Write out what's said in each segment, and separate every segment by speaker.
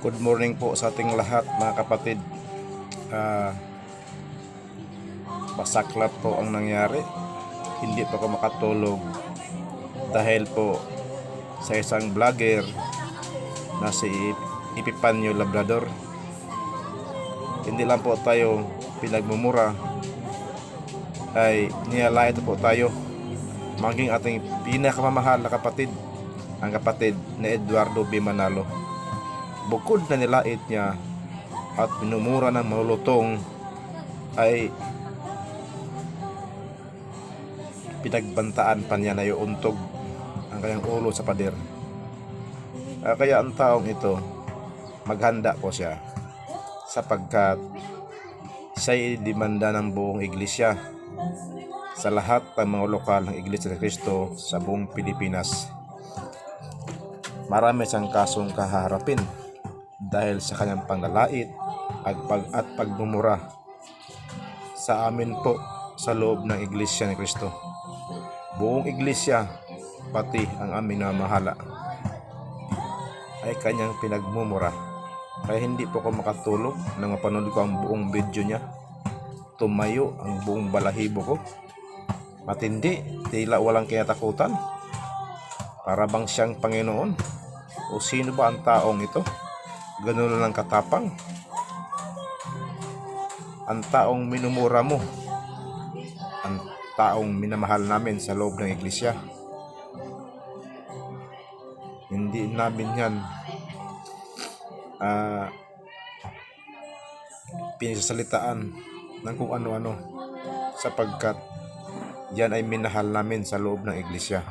Speaker 1: Good morning po sa ating lahat mga kapatid. Ah, masaklap po ang nangyari. Hindi po ako makatulog dahil po sa isang vlogger na si Ipipanyo Labrador. Hindi lang po tayo pinagmumura ay niyalait po tayo maging ating pinakamamahal na kapatid ang kapatid ni Eduardo B. Manalo bukod na nilait niya at minumura ng malulutong ay pinagbantaan pa niya na iuntog ang kanyang ulo sa pader. Ah, kaya ang taong ito, maghanda po siya sapagkat siya'y demanda ng buong iglesia sa lahat ng mga lokal ng Iglesia ni Cristo sa buong Pilipinas. Marami siyang kasong kaharapin dahil sa kanyang panglalait at, pag, at pagmumura sa amin po sa loob ng Iglesia ni Cristo. Buong Iglesia, pati ang aming namahala, ay kanyang pinagmumura. Kaya hindi po ako makatulog nang mapanood ko ang buong video niya. Tumayo ang buong balahibo ko. Matindi, tila walang kinatakutan. Para bang siyang Panginoon? O sino ba ang taong ito? Ganun lang katapang. Ang taong minumura mo. Ang taong minamahal namin sa loob ng iglesia. Hindi namin yan ah pinasalitaan ng kung ano-ano sapagkat yan ay minahal namin sa loob ng iglesia.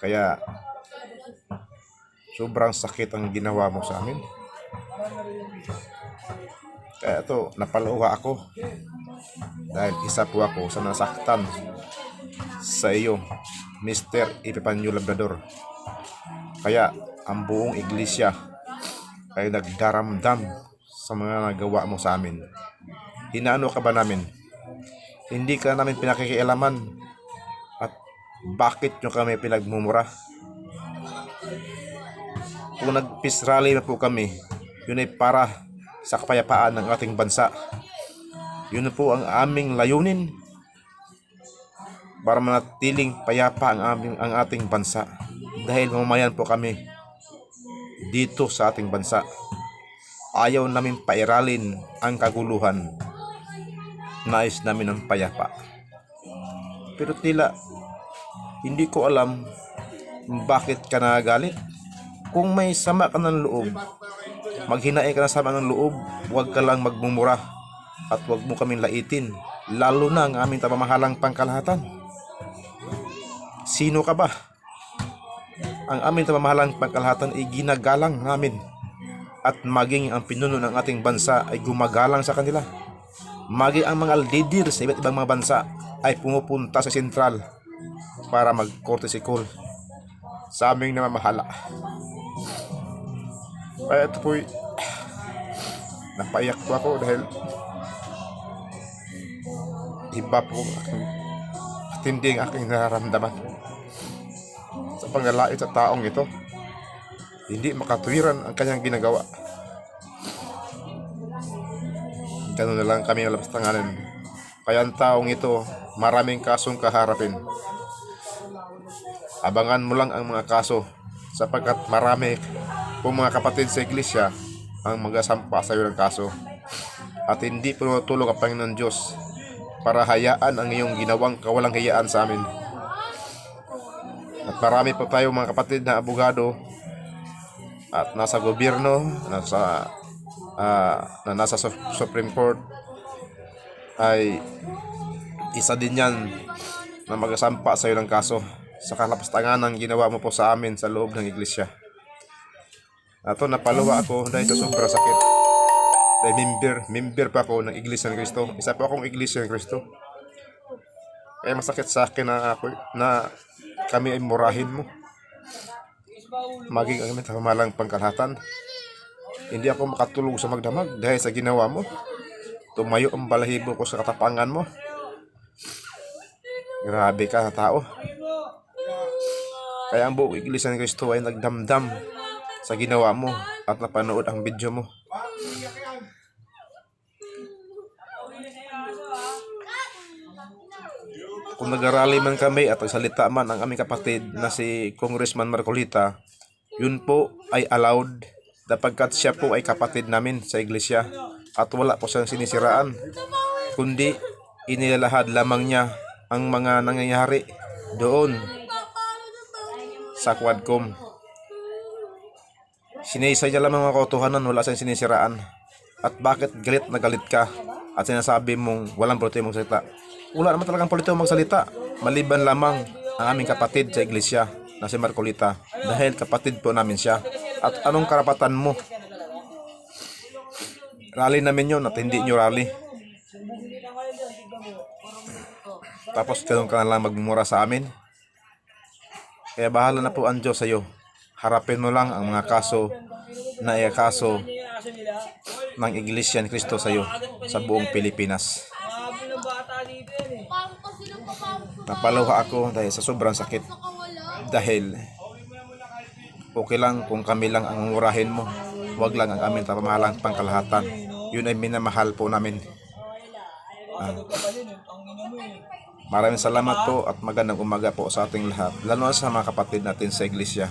Speaker 1: Kaya sobrang sakit ang ginawa mo sa amin. Kaya ito, napaluha ako. Dahil isa po ako sa nasaktan sa iyo, Mr. Epipanyo Labrador. Kaya ang buong iglesia ay nagdaramdam sa mga nagawa mo sa amin. Hinaano ka ba namin? Hindi ka namin pinakikialaman at bakit nyo kami pinagmumura? Kung nag-peace rally na po kami, yun ay para sa kapayapaan ng ating bansa. Yun po ang aming layunin para manatiling payapa ang, aming, ang ating bansa. Dahil mamamayan po kami dito sa ating bansa. Ayaw namin pairalin ang kaguluhan. Nais namin ng payapa. Pero tila, hindi ko alam bakit ka nagalit. Kung may sama ka ng loob, maghinae ka na sama ng loob, huwag ka lang magmumura at huwag mo kaming laitin, lalo na ang aming tapamahalang pangkalahatan. Sino ka ba? Ang aming tapamahalang pangkalahatan ay ginagalang namin at maging ang pinuno ng ating bansa ay gumagalang sa kanila. Maging ang mga leader sa iba't ibang mga bansa ay pumupunta sa sentral para mag-courtesy call sa aming namamahala. Kaya ito po'y napaiyak po ako dahil iba po ang aking matindi ang aking nararamdaman sa pangalait sa taong ito. Hindi makatuwiran ang kanyang ginagawa. Ganun na lang kami labas tanganan. Kaya ang taong ito, maraming kasong kaharapin. Abangan mo lang ang mga kaso sapagkat marami kung mga kapatid sa iglesia ang magasampa sa iyo ng kaso. At hindi pinutulog ang Panginoon Diyos para hayaan ang iyong ginawang kawalang hayaan sa amin. At marami po tayo mga kapatid na abogado at nasa gobyerno, nasa ah, na nasa Su- Supreme Court ay isa din yan na magasampa sa iyo ng kaso sa kalapastangan ng ginawa mo po sa amin sa loob ng iglesia. Ato napaluwa ako dahil sa sobrang sakit. Dahil member, member pa ako ng Iglesia ng Cristo. Isa pa akong Iglesia ng Cristo. Kaya masakit sa akin na ako na kami ay murahin mo. Maging ang pamalang pangkalahatan. Hindi ako makatulog sa magdamag dahil sa ginawa mo. Tumayo ang balahibo ko sa katapangan mo. Grabe ka na tao. Kaya ang buong Iglesia ng Cristo ay nagdamdam sa ginawa mo at napanood ang video mo. Kung nag-rally man kami at salita man ang aming kapatid na si Congressman Marcolita, yun po ay allowed sapagkat siya po ay kapatid namin sa iglesia at wala po siyang sinisiraan kundi inilalahad lamang niya ang mga nangyayari doon sa Quadcom. Sinisay niya lamang mga kautuhanan, wala siyang sinisiraan. At bakit galit na galit ka at sinasabi mong walang politiko magsalita? Wala naman talagang politiko magsalita. Maliban lamang ang aming kapatid sa iglesia na si Marcolita dahil kapatid po namin siya. At anong karapatan mo? Rally namin yun at hindi nyo rally. Tapos ganun ka na lang magmumura sa amin. Kaya bahala na po ang Diyos sa iyo. Harapin mo lang ang mga kaso na kaso ng Iglesia ni Cristo sa iyo sa buong Pilipinas. Napaluha ako dahil sa sobrang sakit. Dahil okay lang kung kami lang ang murahin mo. Huwag lang ang aming tapamahalang pangkalahatan. Yun ay minamahal po namin.
Speaker 2: Eh.
Speaker 1: Maraming salamat po at magandang umaga po sa ating lahat. Lalo sa mga kapatid natin sa iglesia.